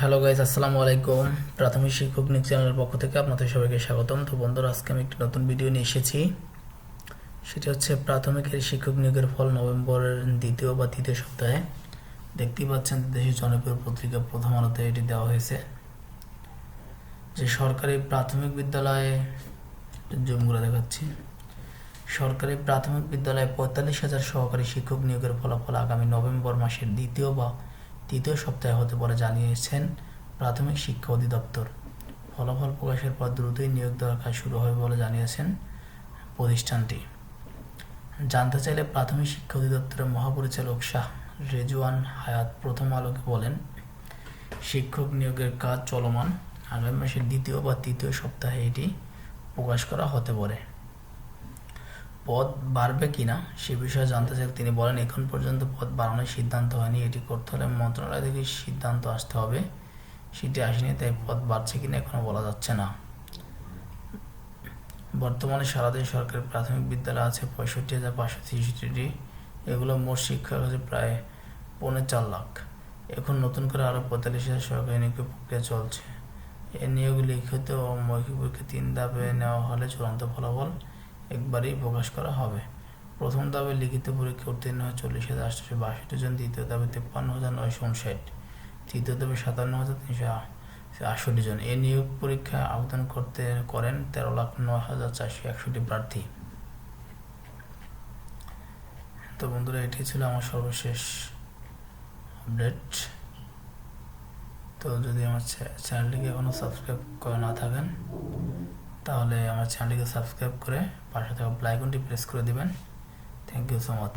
Hello guys আসসালামু আলাইকুম। প্রাথমিক শিক্ষক নিক চ্যানেলের পক্ষ থেকে আপনাদের সবাইকে স্বাগতম। তো বন্ধুরা, আজকে আমি একটি নতুন ভিডিও নিয়ে এসেছি। সেটি হচ্ছে প্রাথমিকের শিক্ষক নিয়োগের ফল নভেম্বরের দ্বিতীয় বা তৃতীয় সপ্তাহে। দেখতেই পাচ্ছেন দেশের জনপ্রিয় পত্রিকা প্রথম আলোতে এটি দেওয়া হয়েছে। যে সরকারি প্রাথমিক বিদ্যালয়ে জুম করে দেখাচ্ছি। সরকারি প্রাথমিক বিদ্যালয়ে পঁয়তাল্লিশ হাজার সহকারী শিক্ষক নিয়োগের ফলাফল আগামী নভেম্বর মাসের দ্বিতীয় বা তৃতীয় সপ্তাহে হতে পারে জানিয়েছেন প্রাথমিক শিক্ষা অধিদপ্তর। ফলাফল প্রকাশের পর দ্রুতই নিয়োগ দেওয়ার কাজ শুরু হবে বলে জানিয়েছেন প্রতিষ্ঠানটি। জানতে চাইলে প্রাথমিক শিক্ষা অধিদপ্তরের মহাপরিচালক শাহ রেজওয়ান হায়াত প্রথম আলোকে বলেন, শিক্ষক নিয়োগের কাজ চলমান। আগামী মাসের দ্বিতীয় বা তৃতীয় সপ্তাহে এটি প্রকাশ করা হতে পারে। পদ বাড়বে কিনা সে বিষয়ে জানতে চাই তিনি বলেন, এখন পর্যন্ত পদ বাড়ানোর সিদ্ধান্ত হয়নি। এটি করতে হলে মন্ত্রণালয় থেকে সিদ্ধান্ত আসতে হবে। সেটি আসেনি, তাই পদ বাড়ছে কিনা এখনও বলা যাচ্ছে না। বর্তমানে সারাদিন সরকারি প্রাথমিক বিদ্যালয় আছে পঁয়ষট্টি হাজার পাঁচশো তেষট্টিটি এগুলো মোট শিক্ষক আছে প্রায় পৌনে চার লাখ। এখন নতুন করে আরও পঁয়তাল্লিশ হাজার সরকারি নিয়োগ প্রক্রিয়া চলছে। এ নিয়োগ লিখিত ও মৌখিক পরীক্ষা তিন ধাপে নেওয়া হলে চূড়ান্ত ফলাফল একবারেই প্রকাশ করা হবে। প্রথম ধাপে লিখিত পরীক্ষা উত্তীর্ণ হয় চল্লিশ হাজার আটশোশো বাষট্টি জন, দ্বিতীয় ধাপে তেপ্পান্ন হাজার নয়শো উনষাট তৃতীয় ধাপে সাতান্ন হাজার তিনশো আটষট্টি জন। এই নিয়োগ পরীক্ষা আবেদন করতে করেন তেরো লাখ নয় হাজার চারশো একষট্টি প্রার্থী। তো বন্ধুরা, এটি ছিল আমার সর্বশেষ আপডেট। তো যদি আমার চ্যানেলটিকে এখনও সাবস্ক্রাইব করে না থাকেন তাহলে আমার চ্যানেলটিকে সাবস্ক্রাইব করে পাশে থাকা আইকনটি প্রেস করে দেবেন। Thank you so much